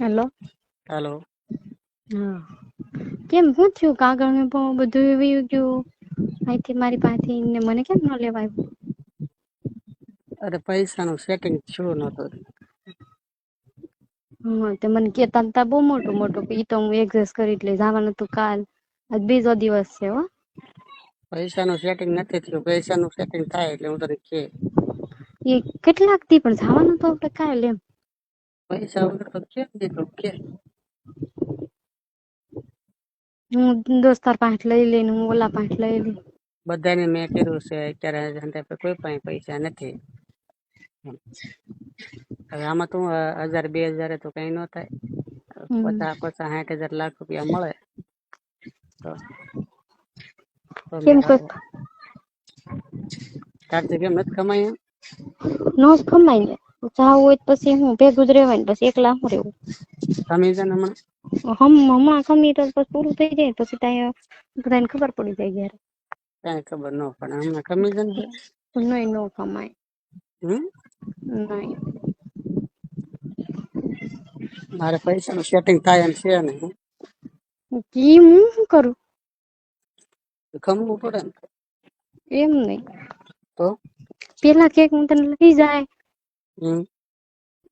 Hello. Hello. હા. કેમ શું થયું કાગળ ને બધું વયું ગયું? અહીંથી મારી પાસે ને મને કેમ ન લેવાય? અરે પૈસાનું સેટિંગ થયું નતું. હા તે મને કેતા હતા બહુ મોટું મોટું. ઈ તો હું એડજસ્ટ કરી એટલે જવાનું હતું કાલ. આજ બીજો દિવસ છે હો. પૈસાનું સેટિંગ નથી થયું. પૈસાનું સેટિંગ થાય એટલે હું તને કે. એ કેટલાકથી પણ જવાનું તો આપણે કાલ એમ. હું દોસ્તાર પાસે લઈ લઈને હું ઓલા પાસે લઈ લઈ બધાને મેં કર્યું છે અત્યારે ધંધા પર કોઈ પાસે પૈસા નથી એમ. હવે આમાં તો અ, હજાર બે હજાર તો કઈ ન થાય હમ. પચાસ પચાસ સાઠ હજાર લાખ રૂપિયા મળે તો તો કેમ મેળ કોઈ આવે. તારથી કેમ નથી કમાઈ એમ? નો જ કમાય ને જાવું હોય તો પછી હું ભેગું જ રહેવાય ને પછી એકલા હું રહેવું. ખમી છે હમણાં? હમ હમણાં ખમી તો પછી પૂરું થઈ જાય પછી ત્યાં બધાને ખબર પડી જાય ઘેર કાંઈ ખબર ન પડે હમણાં ખમી છે ને નહીં નો કમાય હમ? નહીં. મારે પૈસાનું સેટિંગ થાય એમ છે ને કી હું શું કરું? ખમવું પડે એમ નહીં. તો? પેલા કેક હું તને લઈ જાય.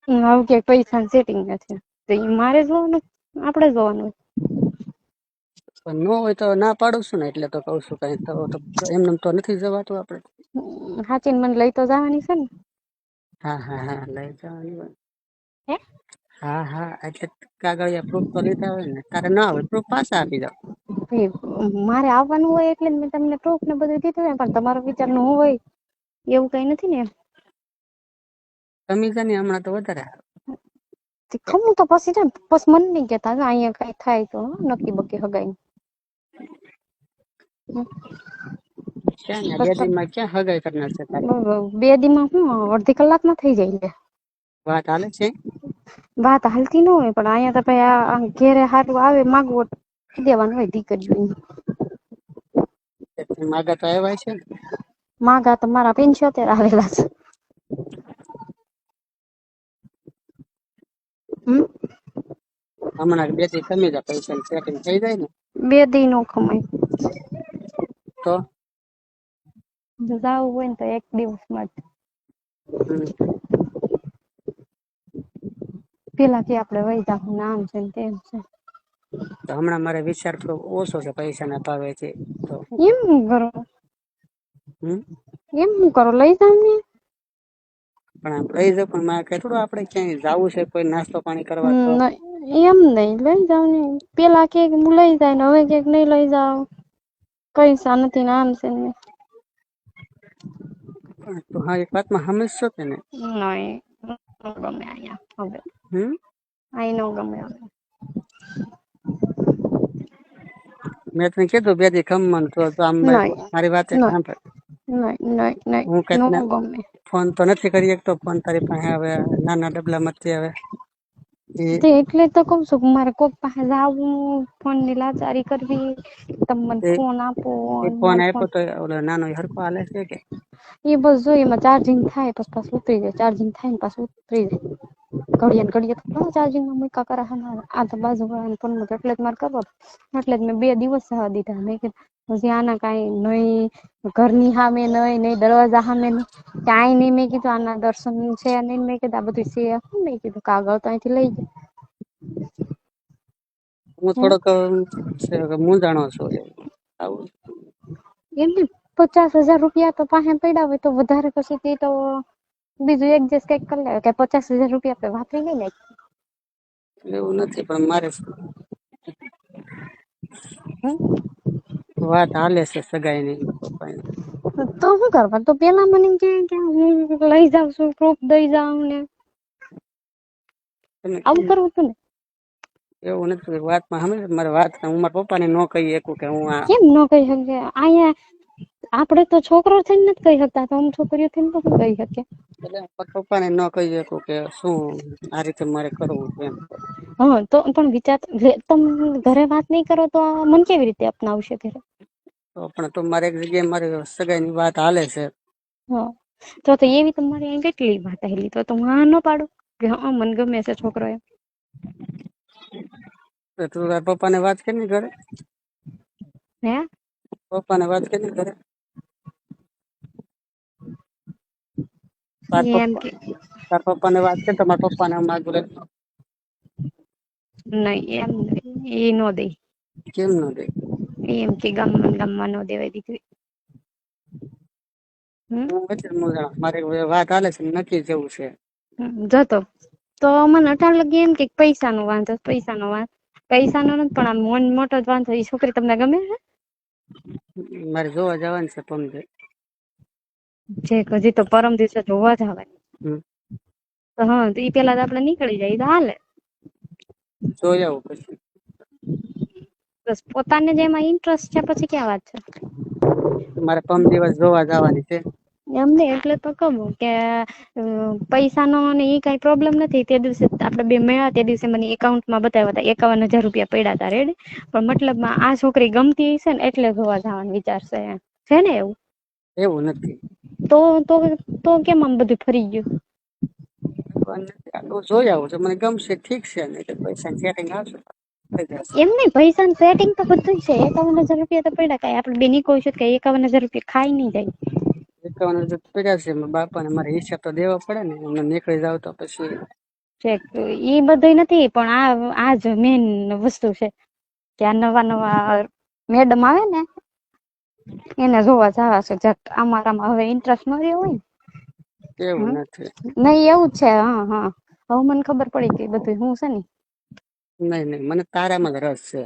આવું કે પૈસા સેટિંગ નથી. તો એ મારે જોવાનું આપણે જોવાનું. પણ ન હોય તો ના પાડું છું ને એટલે તો કઉ છું કઈ. તો એમને તો નથી જવાતું આપણે. હાચીન મને લઈ તો જવાની છે ને. હા હા હા લઈ જવાની હોય. હે? હા હા એટલે કાગળિયા પ્રૂફ તો લીધા હોય ને. તારે ના હોય પ્રૂફ પાછા આપી દો. મારે આવવાનું હોય એટલે મેં તમને પ્રૂફ ને બધું દીધું હોય પણ તમારો વિચારનું હોય. એવું કઈ નથી ને કમિશન હમણાં તો વધારે ખમું તો પછી છે ને પછી મને નહીં કહેતા "જો અહીંયા કઈ થાય તો નક્કી બકી હગાઈ બે દી દીમાં હું અડધી કલાકમાં થઈ જાય લે. વાત હાલે છે? વાત હાલતી ન હોય પણ અહીંયા તો ભાઈ આ ઘેરે હારું આવે માગવો દેવાનું હોય દીકરીઓ માગા તો આવ્યા છે? ને માગા તો મારા પંચોતેર આવેલા છે હમ હમણાં બેથી કમી જાય પૈસા સેટિંગ થઈ જાય ને. બે દી નો કમાય તો? જો હોય ને તો એક દિવસમાં જ. પેલા કે આપણે વહી જાહું નામ છે ને તેમ છે. તો હમણાં મારે વિચાર થોડો ઓછો છે પૈસાના ભાવે છે તો. એમ કરો? હમ? એમ કરો? લઈ જાવ ને? પણ આમ લઈ જાવ પણ મારે કઈ થોડું આપણે ક્યાંય જવું છે? કોઈ નાસ્તો પાણી કરવા તો? એમ નહીં લઈ જાવ ને. પેલા કે હું લઈ જાય ને હવે કે નહીં લઈ જાવ પૈસા નથી ને આમ છે ને. તો હા એક વાતમાં સમજશો કે ને. નહીં ગમે અહીંયા હવે. હમ? અહીં ન ગમે હવે. મેં તને કીધું બે દી ખમવાનું તો તો આમ મારી વાત નહીં સાંભળ. નહીં નહીં હું નહીં ન ગમે. ફોન તો નથી કરી શકતો ફોન તારી પાસે હવે નાના ડબલામાંથી હવે એ તે એટલે તો કહું છું કે મારે કોક પાસે જાવું ફોનની લાચારી કરવી તમે મને એ ફોન આપો એ ને ફોન મારો આપ્યો ફોન તો ઓલો નાનો ઈ હરખો હાલે છે કે? એ બસ જો એમાં ચાર્જિંગ થાય પછી પાછું ઉતરી જાય. ચાર્જિંગ થાય ને પાછું ઉતરી જાય. ઘડીએ ને ઘડીએ તો ચાર્જિંગમાં મૂકા કરે. છે ને આ તો બાજુ વાળાના ફોનમાં તો એટલે જ મારે કરવો હતો. એટલે જ મેં બે દિવસ જવા દીધા. મેં કીધું હજી આના કાંઈ નહીં ઘરની સામે નહીં નહીં દરવાજા સામે નહીં ક્યાંય નહીં મેં કીધું આના દર્શન છે નહીં મેં કીધું આ બધું છે. મેં કીધું કાગળ તો અહીંથી લઈ જાય હું થોડોક મૂંઝાણો છું એમને પચાસ હજાર રૂપિયા તો પાસે પડ્યા હોય તો વધારે પછી તે તો બીજું એડજસ્ટ કંઈક કરી લે. કે પચાસ હજાર રૂપિયા આપણે વાપરી લઈ ને એવું નથી પણ મારે વાત હાલે છે તો શું કરવા તો પેલા મને કે કે હું લઈ જાઉં છું પ્રૂફ દઈ જાઉં ને. આવું કરવું હતું ને એવું નથી વાતમાં સમજ મારે વાત હું મારા પપ્પાને ન કહી શકું કે હું આ કેમ ન કહી શકીએ અહીંયા આપણે તો છોકરો થઈને નથી કહી શકતા તો છોકરીઓ થઈને તો કહી શકીએ એટલે પપ્પાને ન કહી શકું કે શું આ રીતે મારે કરવું એમ. હા તો પણ વિચાર તમે ઘરે વાત નહીં કરો તો મને કેવી રીતે અપનાવશે ઘરે? તો પણ તો મારે એક જગ્યાએ મારી સગાઈની વાત હાલે છે. હા તો તો એવી તમારી અહીં કેટલી વાત આવેલી તો તો હા ન પાડો કે હા મને ગમે છે છોકરો એમ. તો તાર પપ્પાને વાત કરી ઘરે? હે? પપ્પાને વાત કરી ઘરે? તાર પપ્પા તાર પપ્પાને વાત કરી તમારા પપ્પાને હું માગું લે નહીં એમ એ નો દે. કેમ નો દે? એમ કે ગામમાં ને ગામમાં નો દેવાય દીકરી. ન મારે વાત હાલે છે નક્કી જેવું છે. જતો. તો મને અટાણ લગી એમ કે પૈસાનો વાંધો પૈસાનો વાંધો પૈસાનો નથી પણ આમ મોન મોટો જ વાંધો એ છોકરી તમને ગમે છે? મારે જોવા જવાનું છે પમદે જે હજી તો પરમ દિવસે જોવા જ આવે. તો હા તો ઈ પેલા તો આપણે નીકળી જાય તો હાલે. જોઈ આવું પછી. બસ પોતાને જ એમાં ઇન્ટરેસ્ટ છે પછી ક્યાં વાત છે? મારે પમ દિવસ જોવા જવાની છે. એમને એટલે તો કહું કે પૈસાનો ને એ કઈ પ્રોબ્લેમ નથી. તે દિવસે આપણે બે મળ્યા તે દિવસે મને એકાઉન્ટમાં બતાવ્યા હતા એકાવન હજાર રૂપિયા પડ્યા હતા રેડી. પણ મતલબમાં આ છોકરી ગમતી હશે ને એટલે જોવા જવાનો વિચારશે. છે ને એવું? એવું નથી. તો તો તો કેમ આમ બધું ફરી ગયું? પણ નથી. આ જોઈ આવું છે. મને ગમશે ઠીક છે. નહીં તો પૈસા સેટિંગ આવશે. એમ નહીં સેટિંગ તો બધું છે. એકાવન હજાર રૂપિયા તો પડ્યા કાંઈ. આપણે બેની કોઈ છે કે એકાવન હજાર રૂપિયા ખાઈ નહીં જાય. એકાવન હજાર પડ્યા છે. બાપાને મારે હિસાબ તો દેવા પડે ને. એમને નીકળી જાવ તો પછી ચેક એ બધું નથી પણ આ આ જ મેન વસ્તુ છે. કે આ નવા નવા મેડમ આવે ને એને જોવા જવા છે જટ અમારામાં હવે ઇન્ટરેસ્ટ ન રહ્યો હોય ને. એવું નથી. નહીં એવું છે હા હા. હવે મને ખબર પડી ગઈ બધું હું છે ને. નહીં નહીં મને તારામાં જ રસ છે.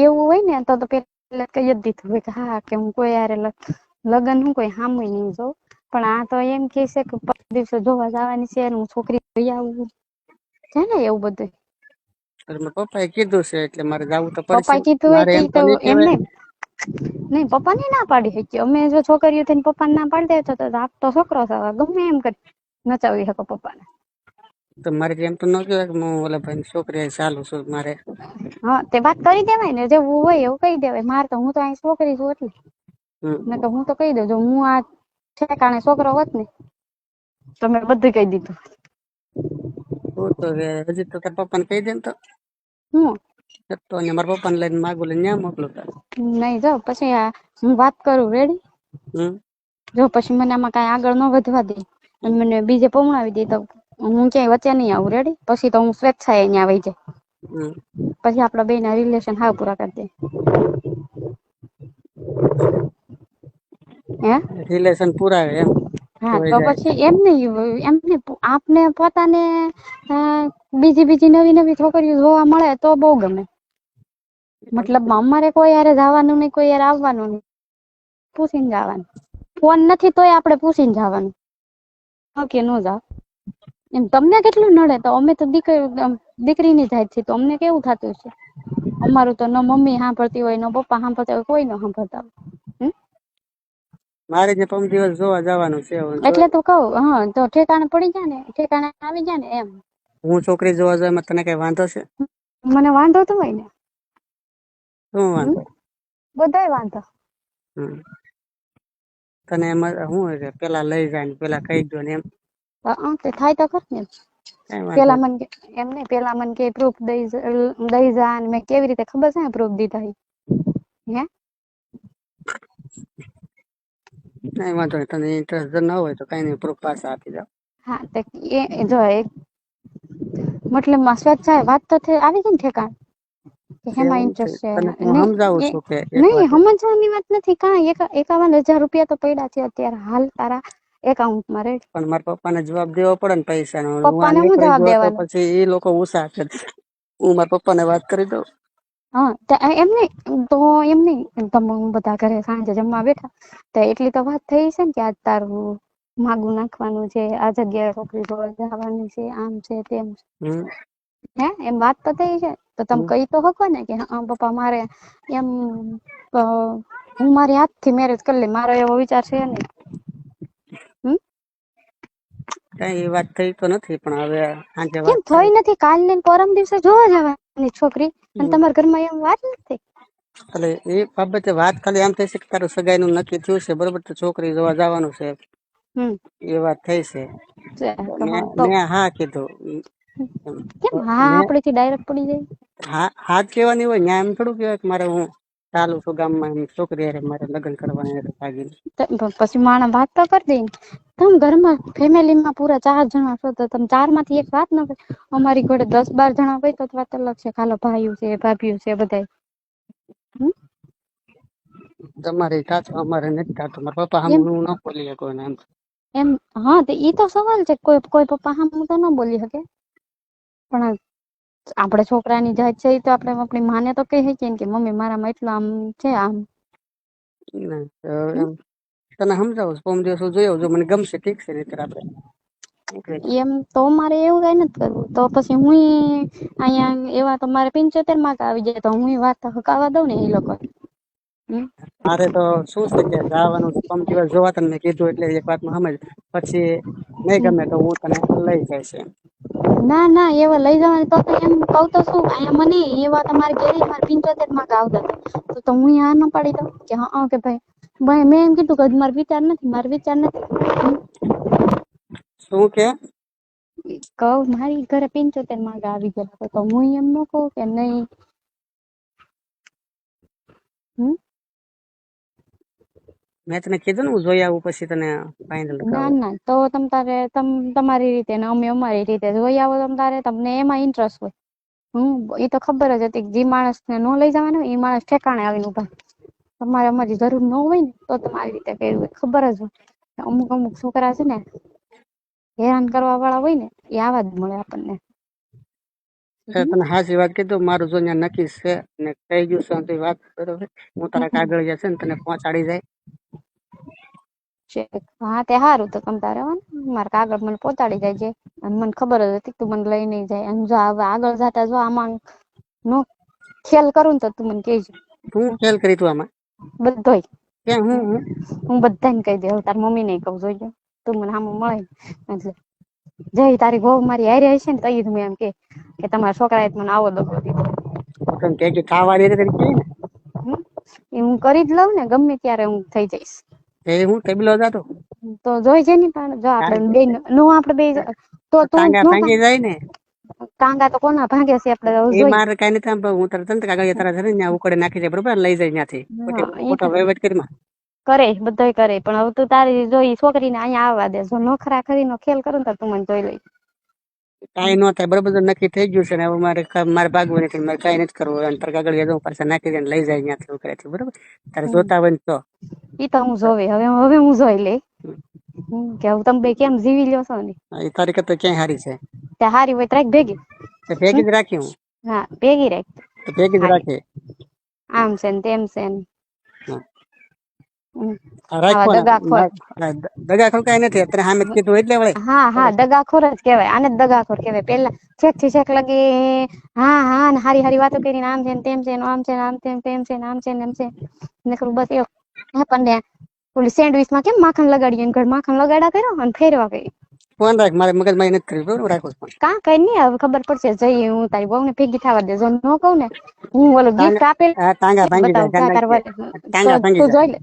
એવું હોય ને તો તો પેલા કહી જ દીધું હોય કે હા કે હું કોઈ લ- લગન હું કોઈ હામુય નહીં જોઉં. પણ આ તો એમ કે છે કે દિવસે જોવા જવાની છે હું છોકરી લઈ આવું. છે ને એવું બધું મારા પપ્પાએ કીધું છે એટલે મારે જવું તો પપ્પાએ કીધું હોય તો એમ નહીં નહીં પપ્પાને ના પાડી શકીએ. અમે જો છોકરીઓ થઈને પપ્પાને ના પાડી દે તો આપ તો છોકરો છે ગમે એમ કરી નચાવી શકો પપ્પાને. તો મારે એમ તો ન કહેવાય કે હું ઓલા ભાઈ છોકરી ચાલુ છું મારે. હા તે વાત કરી દેવાય ને. જેવું હોય એવું કહી દેવાય. મારે તો હું તો અહીં છોકરી છું એટલે. ને તો હું તો કહી દઉં. જો હું આ ઠેકાણે છોકરો હોત ને તો મેં બધું કહી દીધું. હું તો હજી તો તાર પપ્પાને કહી દે ને તો. હું? તો અને મારા પપ્પાને લઈને માગું લઈને ન્યા મોકલું તાર. નહીં જો પછી આ હું વાત કરું રેડી જો પછી મને આમાં કાંઈ આગળ ન વધવા દે. અને મને બીજે પહોંચાડી દે તો હું ક્યાંય વચ્ચે નહીં આવું રેડી પછી તો હું સ્વેચ્છાએ અહીંયા આવી જાય પછી આપણા બેના રિલેશન હાવ પૂરા કરી દે. હે? રિલેશન પૂરા એમ. હા તો પછી એમ નહીં એમ નહીં આપને પોતાને બીજી બીજી નવી નવી છોકરીઓ જોવા મળે તો બહુ ગમે. મતલબ અમારે કોઈ યારે જવાનું નહીં કોઈ યારે આવવાનું નહીં. પૂછીને જવાનું. ફોન નથી તોય આપણે પૂછીને જવાનું. ઓકે નો જાવ એમ તમને કેટલું નડે? તો અમે તો દીકરી દીકરીની જાત છે તો અમને કેવું થતું છે અમારું તો ન મમ્મી સાંભળતી હોય ન પપ્પા સાંભળતા હોય કોઈ ન સાંભળતા હોય. મારે જે પમ દિવસ જોવા જવાનું છે એટલે તો કહું હા તો ઠેકાણે પડી જાય ને ઠેકાણે આવી જાય ને એમ. હું છોકરી જોવા જાય એમાં તને કઈ વાંધો છે? મને વાંધો તો હોય ને. શું વાંધો? બધાય વાંધો. તને એમ શું હોય પેલા લઈ જાય ને પેલા કહી દો ને એમ. તે થાય તો ખરું ને પેલા મન એમ ને પેલા મન કે પ્રૂફ દઈ દઈ જા ને મેં કેવી રીતે ખબર છે પ્રૂફ દીધા? હે? કઈ વાંધો નહીં તને ઇન્ટરેસ્ટ ન હોય તો કઈ નહીં પ્રૂફ પાછા આપી જાવ હા તે એ જો એક મતલબમાં સ્વેચ્છાએ વાત તો થઈ આવી ગઈ ઠેકાણ? કે હેમાં ઇન્ટરેસ્ટ છે? સમજાવું છું કે નહીં સમજવાની વાત નથી કાંઈ એક એકાવન હજાર રૂપિયા તો પડ્યા છે અત્યારે હાલ તારા એકાઉન્ટમાં રેડ. પણ મારા પપ્પાને જવાબ દેવો પડે ને પૈસાનો. પપ્પાને હું જવાબ દેવાનો? પછી એ લોકો ઉસા છે હું મારા પપ્પાને વાત કરી દઉં. હા એમ નહીં તો એમ નહીં તમે બધા ઘરે સાંજે જમવા બેઠા. તો એટલી તો વાત થઈ છે ને કે આજ તારું માગું નાખવાનું છે આ જગ્યાએ છોકરી જોવા જવાની છે આમ છે તેમ છે. હે એમ વાત તો થઈ છે. તો તમે કહી તો શકો ને કે હા પપ્પા મારે એમ હું મારી હાથથી મેરેજ કરી લઈ મારો એવો વિચાર છે નહીં. કઈ વાત થઈ તો નથી પણ હવે વાત થઈ નથી? કાલ ને પરમ દિવસે જોવા જવાની છોકરી. અને. તમારા ઘરમાં એમ વાત નથી એટલે એ બાબતે વાત ખાલી આમ થઈ છે કે તારું સગાઈનું નક્કી થયું છે બરોબર? તો છોકરી જોવા જવાનું છે. એ વાત થઈ છે. મેં હા કીધું. કેમ? હા આપડેથી ડાયરેક્ટ પડી જાય. હા હાથ કહેવાની હોય ન્યા એમ થોડું કહેવાય કે મારે હું ચાલુ છું ગામમાં એમ છોકરી હારે મારે લગ્ન કરવાના ભાગીને. પછી માણસ વાત તો કરી દે ને. તમે ઘરમાં ફેમિલીમાં પૂરા ચાર જણા છો તો તમે ચારમાંથી એક વાત ન કરી. અમારી ઘરે દસ બાર જણા હોય તો વાત અલગ છે. ખાલો ભાઈઓ છે ભાભીઓ છે બધાય. તમારે કાચું અમારે નથી કાચું મારા પપ્પા એમ? હું ન બોલી શકું એમ. એમ? હા તો ઈ તો સવાલ છે. કોઈ કોઈ પપ્પા સામે તો ન બોલી શકે. પણ આપણે છોકરાની જાત છે તો આપણે આપણી માને તો કહી શકીએ કે મમ્મી મારામાં એટલું આમ છે આમ. તને સમજાવું પોમ દિવસો જોઈ આવજો મને ગમશે ઠીક છે નહીતર આપણે? એમ તો મારે એવું કઈ નથી કરવું. તો પછી હું અહીંયા એવા તો મારે પંચોતેર માર્ક આવી જાય તો હું વાત હકાવા દઉં ને એ લોકો મારે તો શું છે કે જવાનું છે દિવસ જોવા તને કીધું એટલે એક વાતમાં સમજ. પછી નહીં ગમે તો હું તને લઈ જઈશ એમ. ના ના એવા લઈ જવાની તો એમ કહું તો શું અહીંયા મને એવા તમારે ઘેરી મારે પંચોતેર આવતા હતા. તો હું આ ન પાડી દઉં કે હા કે ભાઈ મેં એમ કીધું કે મારો વિચાર નથી મારો વિચાર નથી. શું કે? કહું મારી ઘરે પંચોતેર માર્ક આવી ગયા તો હું એમ ન કહું કે નહીં. મેં તને કીધું ને હું જોઈ આવું પછી તને ફાઇનલ ના ના તો તમ તારે તમ તમારી રીતે ને અમે અમારી રીતે જોઈ આવો તમ તારે તમને એમાં ઇન્ટરેસ્ટ હોય. હું એ તો ખબર જ હતી કે જે માણસને ન લઈ જવાનો એ માણસ ઠેકાણે આવીને ઊભા. તમારે અમારી જરૂર ન હોય ને તો તમારી રીતે કર્યું હોય. ખબર જ હોય. અમુક અમુક છોકરા છે ને હેરાન કરવા વાળા હોય ને એ આવા જ મળે આપણને. તને હાજી વાત કીધું. મારું જો અહીંયા નક્કી છે ને કહી ગયું છે તો વાત બરોબર હું તારા કાગળ જશે ને તને પહોંચાડી જાય. હા તે સારું તો તમ તારે મારા કાગળ મને પહોંચાડી જાય છે અને મને ખબર જ હતી તું મને લઈ નહીં જાય. અને જો હવે આગળ જતા જો આમાં નો ખેલ કરું ને તો તું મને કહેજે. હું ખેલ કરી તું આમાં? બધોય. કે હું હું બધાને કહી દઉં તાર મમ્મી ને કહું જોઈજો તું મને સામે મળે. એટલે જય તારી ગોવ મારી હારે હશે ને તઈ તમે એમ કે કે તમારા છોકરાએ મને આવો દગો દીધો. પણ કે કે ખાવા રે તને કે એ હું કરી જ લઉં ને ગમે ત્યારે હું થઈ જઈશ. એ હું ટેબલો જાતો. તો જોઈ છે ને પણ જો આપણે બે નો આપણે બે તો તું નો જાય ને. કાંગા તો કોના ભાંગે છે? આપણે એ મારે કઈ નથી આમ હું તરત તને કાગળ તારા ઘરે ત્યાં ઉકળે નાખી જાય બરોબર? લઈ જાય ત્યાંથી. ખોટો વહીવટ કરી કરે બધાય કરે. પણ હવે તું તારી જોઈ છોકરીને અહીંયા આવવા દે. જો નોખરા ખરીનો ખેલ કરો ને તો તું મને જોઈ લઈ. કાંઈ ન થાય બરોબર? નક્કી થઈ ગયું છે ને હવે મારે મારે ભાગવું નથી મારે કાંઈ નથી કરવું. અને તારા કાગળ જવું પાછા નાખી દે લઈ જાય ત્યાંથી ઉકળેથી બરોબર? તારે જોતા હોય ને તો. ઈ તો હું જોવે. હવે હવે હું જોઈ લે કે હું તમે બે કેમ જીવી લ્યો છો ને? એ તારી કરતા ક્યાંય હારી છે? તે હારી હોય રાખ ભેગી. તો ભેગી જ રાખી હું. હા ભેગી રાખ. તો ભેગી જ રાખી. આમ છે ને તેમ છે ને. હા. હમ. આ રાખો ને. દગાખોર. ના, દ- દગાખોર કાંઈ નથી. અત્યારે સામે કીધું એટલે વળે. હા હા દગાખોર જ કહેવાય. આને જ દગાખોર કહેવાય. પેલા છેકથી છેક લગી. હા હા ને હારી હારી વાતો કરીને આમ છે ને તેમ છે ને આમ છે ને આમ છે ને તેમ છે ને આમ છે ને એમ છે. ને ખરું બસ એવું. આપણને ઓલી સેન્ડવિચમાં કેમ માખણ લગાડીએ ઘર માખણ લગાડા કર્યો અને ફેરવા કરી ફોન રાખ મારે મગજમાં નથી કરવી બરોબર? રાખો ફોન. કા કઈ નહીં હવે ખબર પડશે. જઈ હું તારી બહુ ને ભેગી થવા દેજો નો કહું ને હું ઓલું ગિફ્ટ આપેલ. હા ટાંગા ભાંગી જાય ટાંગા તો ભાંગી જાય જોઈ લે.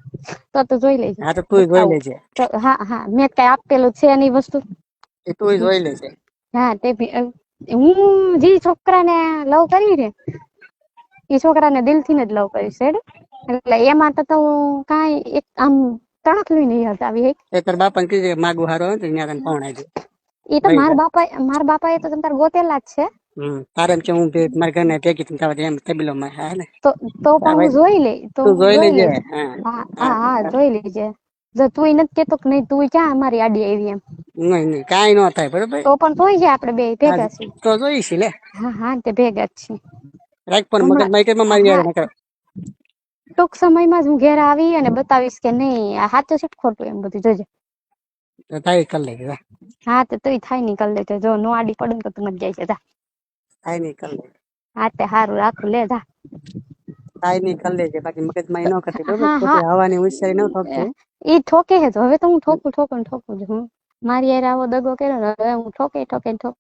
તો તું જોઈ લેજે. હા તો તું જોઈ લેજે. હા હા મેં કઈ આપેલું છે એની વસ્તુ? એ તું જોઈ લેજે. હા તે હું જે છોકરાને લવ કરી ને એ છોકરાને દિલથી ને જ લવ કરીશ હેડ એટલે એમાં તો હું કાંઈ એક આમ તણકલી નહીં હટાવી એક તાર બાપાને કીધું કે માગું હારો હોય ત્યાં તને કોણ દે એ તો માર બાપા માર બાપા એ તો તમ તાર ગોતેલા જ છે. હમ તારે એમ કે હું મારા ઘરને ભેગી થઈને થવા એમ તબીલો માં હા ને? તો તો પણ હું જોઈ લે તો જોઈ જોઈ લેજે. હા હા જોઈ લેજે. જો એ નથી કેતો કે નહીં તું ક્યાં અમારી આડી આવી એમ? નહીં નહીં કાંઈ ન થાય બરોબર? તો પણ જોઈ છે આપણે બે ભેગા છીએ. તો જોઈશ લે. હા હા તે ભેગા જ છીએ. રાખ પણ મગજ મગજમાં મારી. નકર ટૂંક સમયમાં જ હું ઘેર આવી અને બતાવીશ કે નહીં આ સાચું છે કે ખોટું એમ બધું જોજે. તો થાય કર લેજે જા. હા તો તોય થાય નીકળ લેજે. જો નો આડી પડે તો તું મત જાય છે જા. થાય નહીં કર લેજે. હા તે હારું રાખું લે જા. થાય નહીં કર લેજે. બાકી મગજમાં ન કરતી બરોબર? હવાની હોશિયારી ન ઠોકતી ઈ ઠોકે છે જ. હવે તો હું ઠોકું ઠોકું ઠોકું જ હું મારી યાર આવો દગો કર્યો ને હવે હું ઠોકે ઠોકે ઠોકે